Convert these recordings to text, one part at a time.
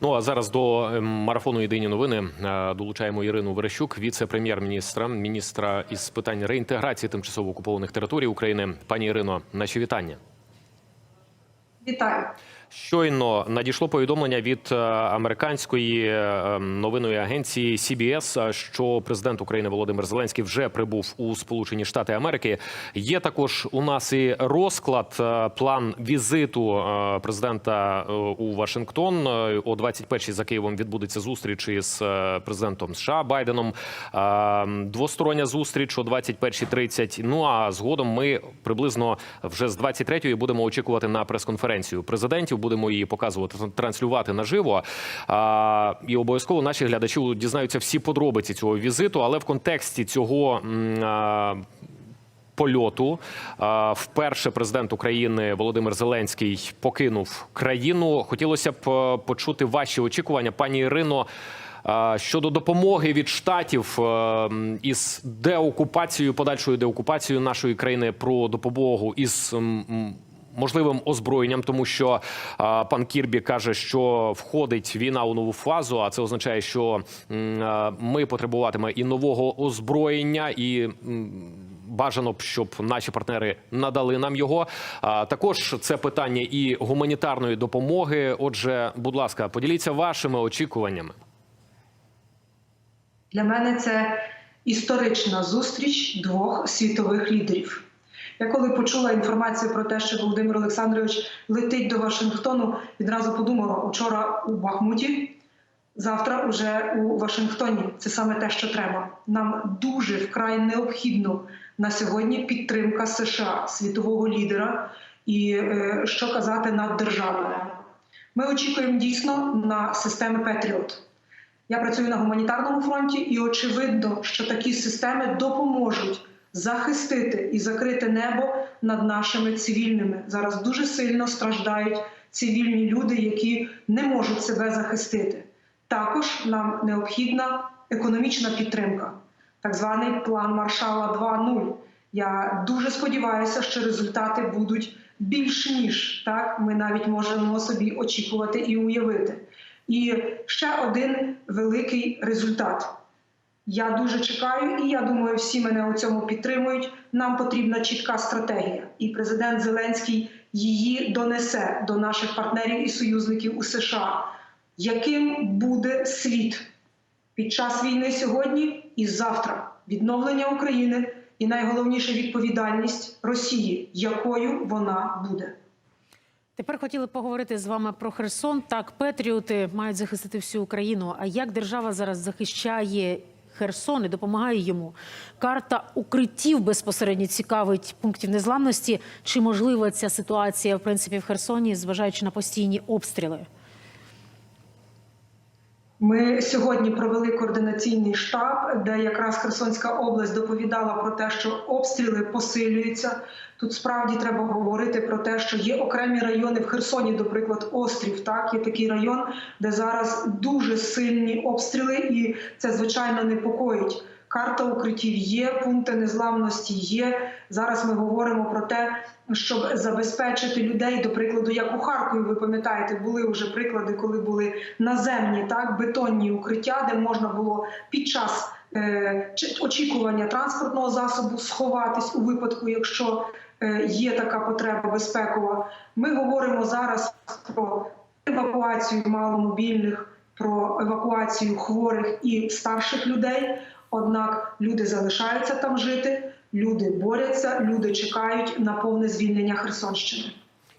Ну а зараз до ем, марафону Єдині новини е, долучаємо Ірину Верещук, віце-прем'єр-міністра, міністра із питань реінтеграції тимчасово окупованих територій України. Пані Ірино, наші вітання. Вітаю. Щойно надійшло повідомлення від е, американської е, новинної агенції CBS, е, що президент України Володимир Зеленський вже прибув у Сполучені Штати Америки. Є також у нас і розклад, план візиту президента у Вашингтон. О 21-й за Києвом відбудеться зустріч із президентом США Байденом. Двостороння зустріч о 21.30. Ну а згодом ми приблизно вже з 23-ї будемо очікувати на прес-конференцію президентів. Будемо її показувати, транслювати наживо. А, і обов'язково наші глядачі дізнаються всі подробиці цього візиту, але в контексті цього. а, Польоту вперше президент України Володимир Зеленський покинув країну. Хотілося б е, почути ваші очікування, пані Ірино, щодо допомоги від штатів е, із деокупацією, подальшою деокупацією нашої країни про допомогу із можливим озброєнням, тому що пан Кірбі каже, що входить війна у нову фазу. А це означає, що ми потребуватиме і нового озброєння, і бажано б, щоб наші партнери надали нам його. Також це питання і гуманітарної допомоги. Отже, будь ласка, поділіться вашими очікуваннями. Для мене це історична зустріч двох світових лідерів. Я коли почула інформацію про те, що Володимир Олександрович летить до Вашингтону, відразу подумала: учора у Бахмуті, завтра уже у Вашингтоні. Це саме те, що треба. Нам дуже вкрай необхідно на сьогодні підтримка США, світового лідера, і е, що казати над державою. Ми очікуємо дійсно на системи Петріот. Я працюю на гуманітарному фронті, і очевидно, що такі системи допоможуть захистити і закрити небо над нашими цивільними. Зараз дуже сильно страждають цивільні люди, які не можуть себе захистити. Також нам необхідна економічна підтримка, так званий план Маршала 2.0. Я дуже сподіваюся, що результати будуть більш ніж так. Ми навіть можемо собі очікувати і уявити. І ще один великий результат. Я дуже чекаю, і я думаю, всі мене у цьому підтримують. Нам потрібна чітка стратегія, і президент Зеленський її донесе до наших партнерів і союзників у США. Яким буде світ під час війни сьогодні і завтра? Відновлення України і найголовніше відповідальність Росії, якою вона буде. Тепер хотіли поговорити з вами про Херсон. Так, Петріоти мають захистити всю Україну. А як держава зараз захищає Херсон і допомагає йому? Карта укриттів безпосередньо цікавить пунктів незламності. Чи можлива ця ситуація в принципі в Херсоні, зважаючи на постійні обстріли? Ми сьогодні провели координаційний штаб, де якраз Херсонська область доповідала про те, що обстріли посилюються. Тут справді треба говорити про те, що є окремі райони в Херсоні, до приклад, острів. Так є такий район, де зараз дуже сильні обстріли, і це звичайно непокоїть. Карта укриттів є, пункти незламності є. Зараз ми говоримо про те, щоб забезпечити людей, до прикладу, як у Харкові, ви пам'ятаєте, були вже приклади, коли були наземні так бетонні укриття, де можна було під час е, очікування транспортного засобу сховатись у випадку, якщо е, є така потреба безпекова. Ми говоримо зараз про евакуацію маломобільних, про евакуацію хворих і старших людей. Однак люди залишаються там жити, люди борються, люди чекають на повне звільнення Херсонщини.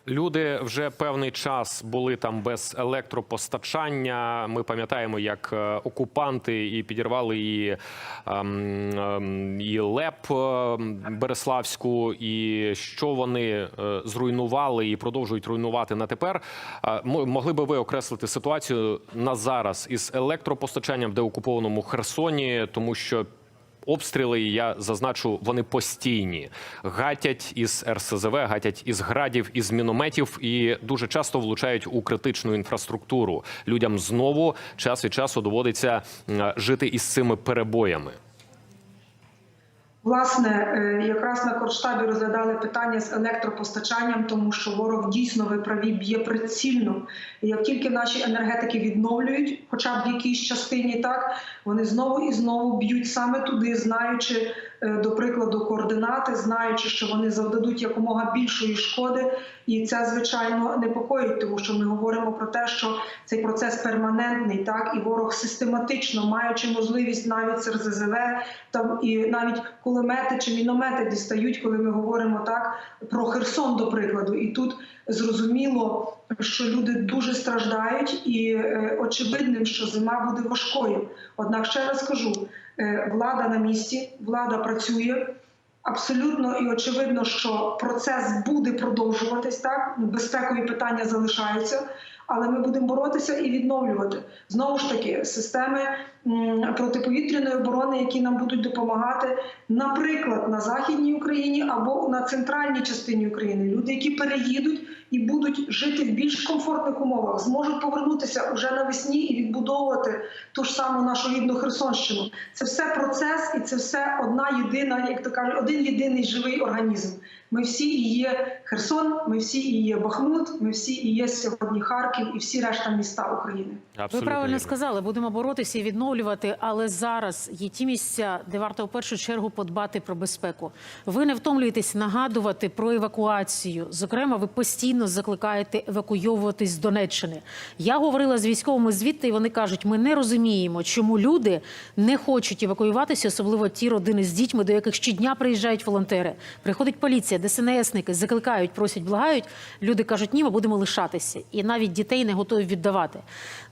Люди вже певний час були там без електропостачання. Ми пам'ятаємо, як е, окупанти і підірвали і, ем, ем, і ЛЕП е, Береславську, і що вони е, зруйнували і продовжують руйнувати на тепер. Могли би ви окреслити ситуацію на зараз із електропостачанням в деокупованому Херсоні, тому що Обстріли, я зазначу, вони постійні. Гатять із РСЗВ, гатять із градів, із мінометів і дуже часто влучають у критичну інфраструктуру. Людям знову час від часу доводиться жити із цими перебоями. Власне, е, якраз на Корштабі розглядали питання з електропостачанням, тому що ворог дійсно ви праві б'є прицільно. Як тільки наші енергетики відновлюють, хоча б в якійсь частині, так вони знову і знову б'ють саме туди, знаючи е, до прикладу координати, знаючи, що вони завдадуть якомога більшої шкоди. І це звичайно непокоїть, тому що ми говоримо про те, що цей процес перманентний, так і ворог систематично, маючи можливість навіть з РЗЗВ, там і навіть кулемети чи міномети дістають, коли ми говоримо так про Херсон, до прикладу. І тут зрозуміло, що люди дуже страждають, і е, очевидним, що зима буде важкою. Однак ще раз кажу: е, влада на місці, влада працює. Абсолютно і очевидно, що процес буде продовжуватись так. Безпекові питання залишаються, але ми будемо боротися і відновлювати знову ж таки системи протиповітряної оборони, які нам будуть допомагати, наприклад, на західній Україні або на центральній частині України. Люди, які переїдуть і будуть жити в більш комфортних умовах, зможуть повернутися уже навесні і відбудовувати ту ж саму нашу рідну Херсонщину. Це все процес, і це все одна єдина, як то кажуть, один єдиний живий організм. Ми всі і є Херсон, ми всі і є Бахмут, ми всі і є сьогодні Харків і всі решта міста України. Ви правильно вірно. сказали, будемо боротися і відновлювати, але зараз є ті місця, де варто в першу чергу подбати про безпеку. Ви не втомлюєтесь нагадувати про евакуацію. Зокрема, ви постійно закликаєте евакуйовуватись з Донеччини. Я говорила з військовими звідти, і вони кажуть, ми не розуміємо, чому люди не хочуть евакуюватися, особливо ті родини з дітьми, до яких щодня приїжджають волонтери. Приходить поліція, ДСНСники, закликають, просять, благають. Люди кажуть, ні, ми будемо лишатися, і навіть дітей не готові віддавати.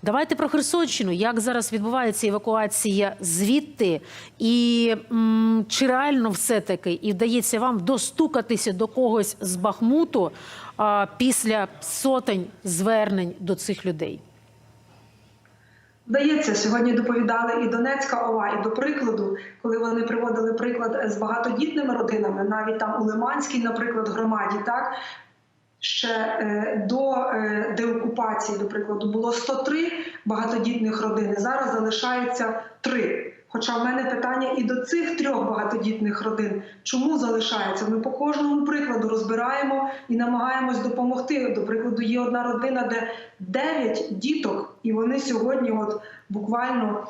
Давайте про Херсонщину. Як зараз відбувається евакуація звідти, і м, чи реально все таки і вдається вам достукатися до когось з Бахмуту а, після сотень звернень до цих людей? Вдається, сьогодні доповідали і Донецька ОВА, і до прикладу, коли вони приводили приклад з багатодітними родинами, навіть там у Лиманській, наприклад, громаді, так ще е, до е, деокупації, до прикладу, було 103 багатодітних родини. Зараз залишається 3. Хоча в мене питання і до цих трьох багатодітних родин, чому залишається? Ми по кожному прикладу розбираємо і намагаємось допомогти. До прикладу, є одна родина, де 9 діток, і вони сьогодні, от буквально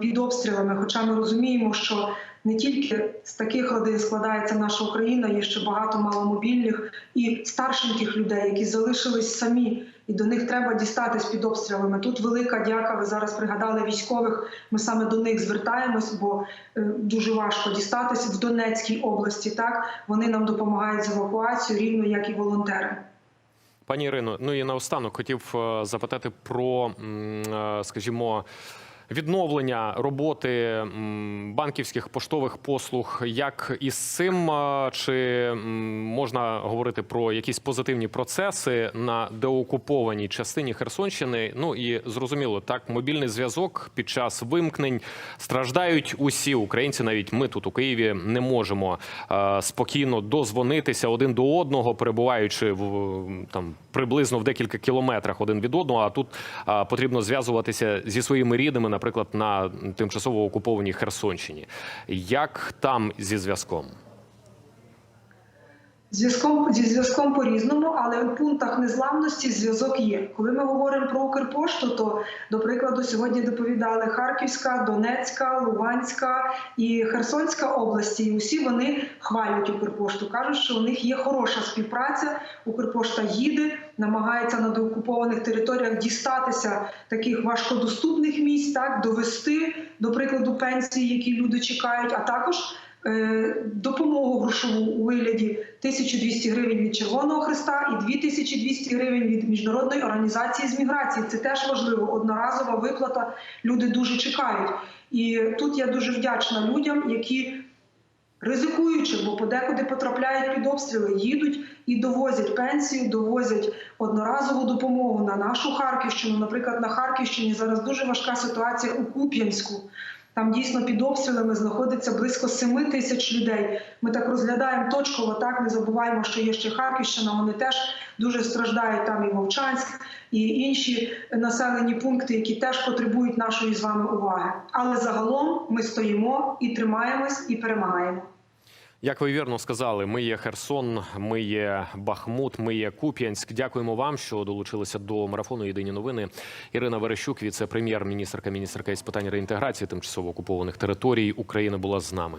під обстрілами. Хоча ми розуміємо, що не тільки з таких родин складається наша Україна, є ще багато маломобільних і старшеньких людей, які залишились самі, і до них треба дістатись під обстрілами. Тут велика дяка. Ви зараз пригадали військових. Ми саме до них звертаємось, бо е, дуже важко дістатись в Донецькій області. Так вони нам допомагають з евакуацією, рівно як і волонтери. Пані Ірино, ну і наостанок хотів е, запитати про, е, скажімо, відновлення роботи банківських поштових послуг. Як із цим чи можна говорити про якісь позитивні процеси на деокупованій частині Херсонщини? Ну і зрозуміло, так мобільний зв'язок під час вимкнень страждають усі українці. Навіть ми тут у Києві не можемо спокійно дозвонитися один до одного, перебуваючи в там приблизно в декілька кілометрах один від одного. А тут а, потрібно зв'язуватися зі своїми рідними, наприклад, на тимчасово окупованій Херсонщині. Як там зі зв'язком? Зв'язком зі зв'язком по різному, але в пунктах незламності зв'язок є. Коли ми говоримо про Укрпошту, то до прикладу сьогодні доповідали Харківська, Донецька, Луганська і Херсонська області. І усі вони хвалять Укрпошту. кажуть, що у них є хороша співпраця. Укрпошта їде, намагається на деокупованих територіях дістатися таких важкодоступних місць, так довести до прикладу пенсії, які люди чекають, а також допомогу грошову у вигляді 1200 гривень від Червоного Христа і 2200 гривень від міжнародної організації з міграції. Це теж важливо. Одноразова виплата. Люди дуже чекають. І тут я дуже вдячна людям, які ризикуючи, бо подекуди потрапляють під обстріли, їдуть і довозять пенсію, довозять одноразову допомогу на нашу Харківщину. Наприклад, на Харківщині зараз дуже важка ситуація у Куп'янську. Там дійсно під обстрілами знаходиться близько 7 тисяч людей. Ми так розглядаємо точково, так не забуваємо, що є ще Харківщина. Вони теж дуже страждають. Там і Мовчанськ, і інші населені пункти, які теж потребують нашої з вами уваги. Але загалом ми стоїмо і тримаємось, і перемагаємо. Як ви вірно сказали, ми є Херсон, ми є Бахмут, ми є Куп'янськ. Дякуємо вам, що долучилися до марафону Єдині новини. Ірина Верещук, віце-прем'єр-міністрка, міністерка із питань реінтеграції тимчасово окупованих територій України, була з нами.